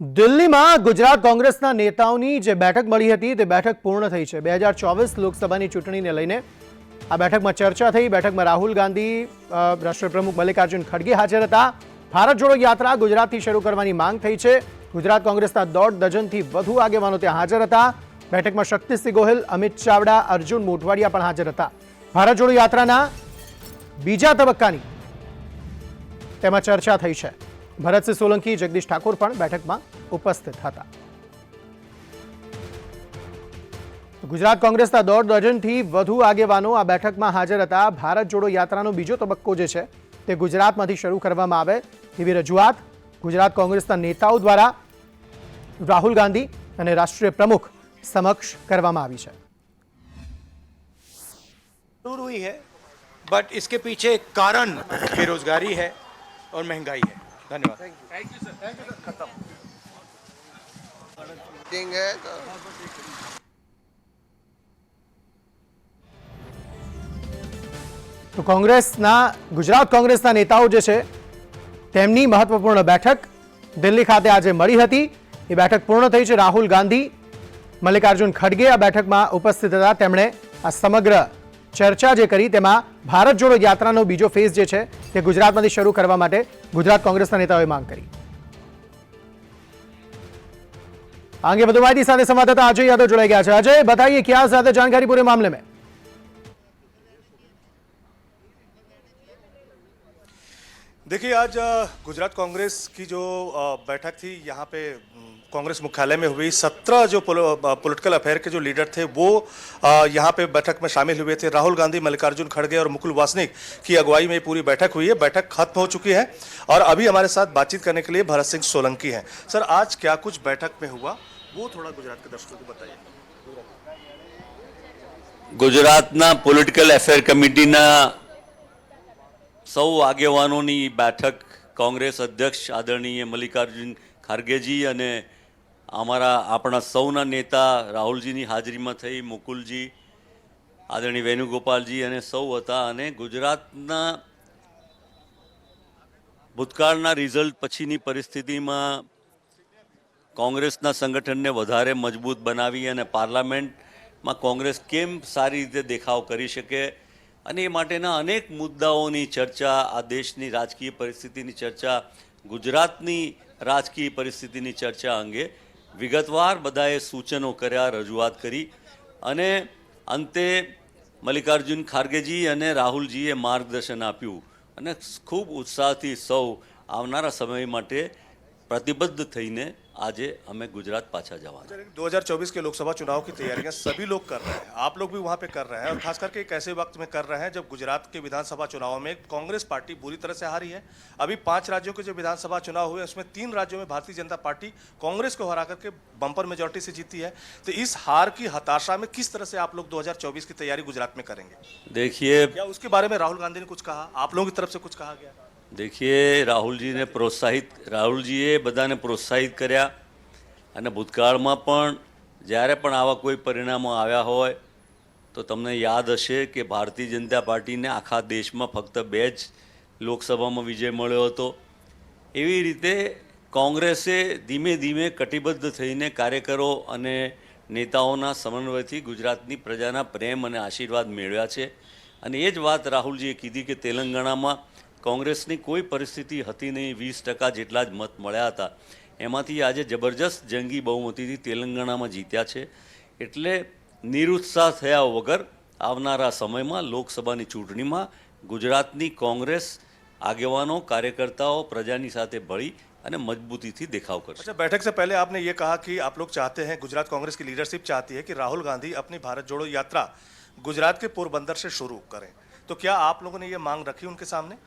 દિલ્હીમાં ગુજરાત કોંગ્રેસના નેતાઓની જે બેઠક મળી હતી તે બેઠક પૂર્ણ થઈ છે. બે હજાર ચોવીસ લોકસભાની ચૂંટણીને લઈને આ બેઠકમાં ચર્ચા થઈ. બેઠકમાં રાહુલ ગાંધી રાષ્ટ્રપ્રમુખ મલ્લિકાર્જુન ખડગે હાજર હતા. ભારત જોડો યાત્રા ગુજરાતથી શરૂ કરવાની માંગ થઈ છે. ગુજરાત કોંગ્રેસના દોઢ ડઝનથી વધુ આગેવાનો ત્યાં હાજર હતા. બેઠકમાં શક્તિસિંહ ગોહિલ, અમિત ચાવડા, અર્જુન મોઢવાડિયા પણ હાજર હતા. ભારત જોડો યાત્રાના બીજા તબક્કાની તેમાં ચર્ચા થઈ છે. ભરતસિંહ સોલંકી જગદીશ ઠાકોર પણ બેઠકમાં ઉપસ્થિત હતા ગુજરાત કોંગ્રેસના દોઢ ડઝનથી વધુ આગેવાનો આ બેઠકમાં હાજર હતા ભારત જોડો યાત્રાનો બીજો તબક્કો જે છે તે ગુજરાતમાંથી શરૂ કરવામાં આવે તેવી રજૂઆત ગુજરાત કોંગ્રેસના નેતાઓ દ્વારા રાહુલ ગાંધી અને રાષ્ટ્રીય પ્રમુખ સમક્ષ કરવામાં આવી છે जरूर हुई है बट इसके पीछे एक कारण बेरोजगारी है और महंगाई है धन्यवाद मीटिंग है तो તો કોંગ્રેસના ગુજરાત કોંગ્રેસના નેતાઓ જે છે તેમની મહત્વપૂર્ણ બેઠક દિલ્હી ખાતે આજે મળી હતી એ બેઠક પૂર્ણ થઈ છે રાહુલ ગાંધી મલ્લિકાર્જુન ખડગે આ બેઠકમાં ઉપસ્થિત હતા તેમણે આ સમગ્ર ચર્ચા જે કરી તેમાં ભારત જોડો યાત્રાનો બીજો ફેઝ જે છે તે ગુજરાતમાંથી શરૂ કરવા માટે ગુજરાત કોંગ્રેસના નેતાઓએ માંગ કરી. આ અંગે વધુ માહિતી સાથે સંવાદદાતા અજય યાદવ જોડાઈ ગયા છે. અજય, બતાઈએ, ક્યાં સાથે જાણકારી પૂરે મામલે મેં. देखिए आज अ, गुजरात कांग्रेस की जो अ, बैठक थी यहाँ पे अम, कांग्रेस मुख्यालय में हुई सत्रह जो पॉलिटिकल अफेयर के जो लीडर थे वो अ, यहाँ पे बैठक में शामिल हुए थे राहुल गांधी मल्लिकार्जुन खड़गे और मुकुल वासनिक की अगुवाई में पूरी बैठक हुई है बैठक खत्म हो चुकी है और अभी हमारे साथ बातचीत करने के लिए भरत सिंह सोलंकी हैं सर आज क्या कुछ बैठक में हुआ वो थोड़ा गुजरात के दर्शकों को बताइए ગુજરાતના પોલિટિકલ એફેર કમિટીના સૌ આગેવાનોની બેઠક કોંગ્રેસ અધ્યક્ષ આદરણીય મલ્લિકાર્જુન ખારગેજી અને અમારા આપણા સૌના નેતા રાહુલજીની હાજરીમાં થઈ મુકુલજી, આદરણીય વેણુગોપાલજી અને સૌ હતા અને ગુજરાતના ભૂતકાળના રિઝલ્ટ પછીની પરિસ્થિતિમાં કોંગ્રેસના સંગઠનને વધારે મજબૂત બનાવી અને પાર્લામેન્ટમાં કોંગ્રેસ કેમ સારી રીતે દેખાવ કરી શકે અને એ માટેના અનેક મુદ્દાઓની ચર્ચા, આ દેશની રાજકીય પરિસ્થિતિની ચર્ચા, ગુજરાતની રાજકીય પરિસ્થિતિની ચર્ચા અંગે વિગતવાર બધાએ સૂચનો કર્યા, રજૂઆત કરી. અને અંતે મલ્લિકાર્જુન ખારગેજી અને રાહુલજીએ માર્ગદર્શન આપ્યું અને ખૂબ ઉત્સાહથી સૌ આવનારા સમય માટે પ્રતિબદ્ધ થઈને આજે અમે ગુજરાત પાછા જવાના 2024 के लोकसभा चुनाव की तैयारियां सभी लोग कर रहे हैं आप लोग भी वहां पे कर रहे हैं और खास करके एक ऐसे वक्त में कर रहे हैं जब गुजरात के विधानसभा चुनाव में कांग्रेस पार्टी बुरी तरह से हारी है अभी पांच राज्यों के जो विधानसभा चुनाव हुए उसमें तीन राज्यों में भारतीय जनता पार्टी कांग्रेस को हरा करके बम्पर मेजोरिटी से जीती है तो इस हार की हताशा में किस तरह से आप लोग 2024 की तैयारी गुजरात में करेंगे देखिए क्या उसके बारे में राहुल गांधी ने कुछ कहा आप लोगों की तरफ से कुछ कहा गया देखिए રાહુલજીને પ્રોત્સાહિત રાહુલજીએ બધાને પ્રોત્સાહિત કર્યા અને ભૂતકાળમાં પણ જ્યારે પણ આવા કોઈ પરિણામો આવ્યા હોય તો તમને યાદ હશે કે ભારતીય જનતા પાર્ટીને આખા દેશમાં ફક્ત બે જ લોકસભામાં વિજય મળ્યો હતો એવી રીતે કોંગ્રેસે ધીમે ધીમે કટિબદ્ધ થઈને કાર્યકરો અને નેતાઓના સમન્વયથી ગુજરાતની પ્રજાના પ્રેમ અને આશીર્વાદ મેળવ્યા છે અને એ જ વાત રાહુલજીએ કીધી કે તેલંગાણામાં કોંગ્રેસની કોઈ પરિસ્થિતિ હતી નહીં વીસ ટકા જેટલા જ મત મળ્યા હતા એમાંથી આજે જબરજસ્ત જંગી બહુમતીથી તેલંગાણામાં જીત્યા છે એટલે નિરુત્સાહ થયા વગર આવનારા સમયમાં લોકસભાની ચૂંટણીમાં ગુજરાતની કોંગ્રેસ આગેવાનો કાર્યકર્તાઓ પ્રજાની સાથે ભળી અને મજબૂતીથી દેખાવ કરશે अच्छा बैठक से पहले आपने ये कहा कि आप लोग चाहते हैं गुजरात कांग्रेस की लीडरशिप चाहती है कि राहुल गांधी अपनी भारत जोड़ो यात्रा गुजरात के पोरबंदर से शुरू करें तो क्या आप लोगों ने ये मांग रखी उनके सामने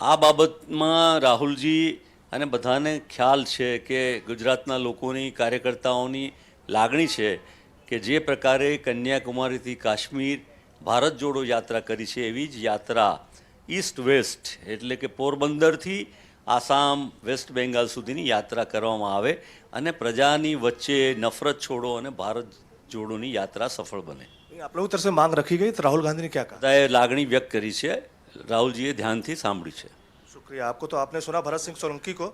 આ બાબતમાં રાહુલજી અને બધાને ખ્યાલ છે કે ગુજરાતના લોકોની કાર્યકર્તાઓની લાગણી છે કે જે પ્રકારે કન્યાકુમારીથી કાશ્મીર ભારત જોડો યાત્રા કરી છે એવી જ યાત્રા ઈસ્ટ વેસ્ટ એટલે કે પોરબંદરથી આસામ વેસ્ટ બેંગાલ સુધીની યાત્રા કરવામાં આવે અને પ્રજાની વચ્ચે નફરત છોડો અને ભારત જોડોની યાત્રા સફળ બને. આપણે ઉત્તર માંગ રખી ગઈ. તો રાહુલ ગાંધીને ક્યાં એ લાગણી વ્યક્ત કરી છે. રાહુલજીએ ધ્યાનથી સાંભળી છે. शुक्रिया। आपको तो आपने सुना भरत सिंह सोलंकी को,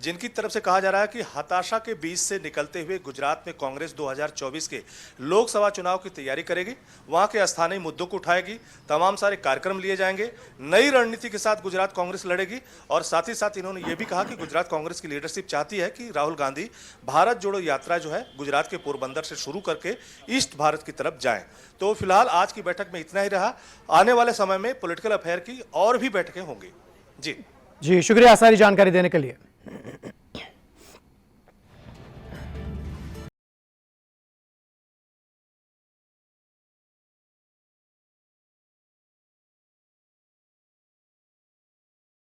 जिनकी तरफ़ से कहा जा रहा है कि हताशा के बीच से निकलते हुए गुजरात में कांग्रेस 2024 के लोकसभा चुनाव की तैयारी करेगी। वहाँ के स्थानीय मुद्दों को उठाएगी, तमाम सारे कार्यक्रम लिए जाएँगे, नई रणनीति के साथ गुजरात कांग्रेस लड़ेगी, और साथ ही साथ इन्होंने ये भी कहा कि गुजरात कांग्रेस की लीडरशिप चाहती है कि राहुल गांधी भारत जोड़ो यात्रा जो है गुजरात के पोरबंदर से शुरू करके ईस्ट भारत की तरफ़ जाएँ। तो फ़िलहाल आज की बैठक में इतना ही रहा। आने वाले समय में पोलिटिकल अफेयर की और भी बैठकें होंगी। जी। जी शुक्रिया सारी जानकारी देने के लिए